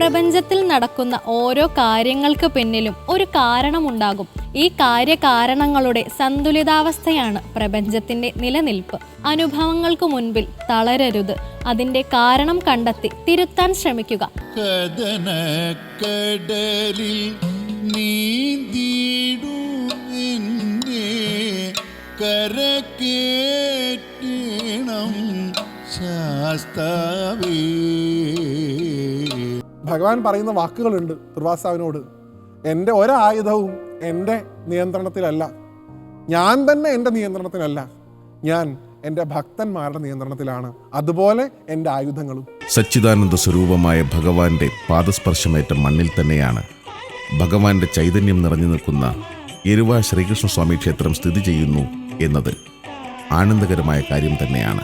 പ്രപഞ്ചത്തിൽ നടക്കുന്ന ഓരോ കാര്യങ്ങൾക്ക് പിന്നിലും ഒരു കാരണമുണ്ടാകും. ഈ കാര്യകാരണങ്ങളുടെ സന്തുലിതാവസ്ഥയാണ് പ്രപഞ്ചത്തിന്റെ നിലനിൽപ്പ്. അനുഭവങ്ങൾക്ക് മുൻപിൽ തളരരുത്. അതിന്റെ കാരണം കണ്ടെത്തി തിരുത്താൻ ശ്രമിക്കുക. കരക്കേറ്റണം ശാസ്താവേ. ഭഗവാൻ പറയുന്ന വാക്കുകളുണ്ട് ദുർവാസാവിനോട് എന്റെ ഒരായുധവും എന്റെ നിയന്ത്രണത്തിലല്ല. ഞാൻ തന്നെ എന്റെ നിയന്ത്രണത്തിലല്ല. ഞാൻ എന്റെ ഭക്തന്മാരുടെ നിയന്ത്രണത്തിലാണ്. അതുപോലെ എന്റെ ആയുധങ്ങളും. സച്ചിദാനന്ദ സ്വരൂപമായ ഭഗവാന്റെ പാദസ്പർശമേറ്റ മണ്ണിൽ തന്നെയാണ് ഭഗവാന്റെ ചൈതന്യം നിറഞ്ഞു നിൽക്കുന്ന എരുവ ശ്രീകൃഷ്ണസ്വാമി ക്ഷേത്രം സ്ഥിതി ചെയ്യുന്നു എന്നത് ആനന്ദകരമായ കാര്യം തന്നെയാണ്.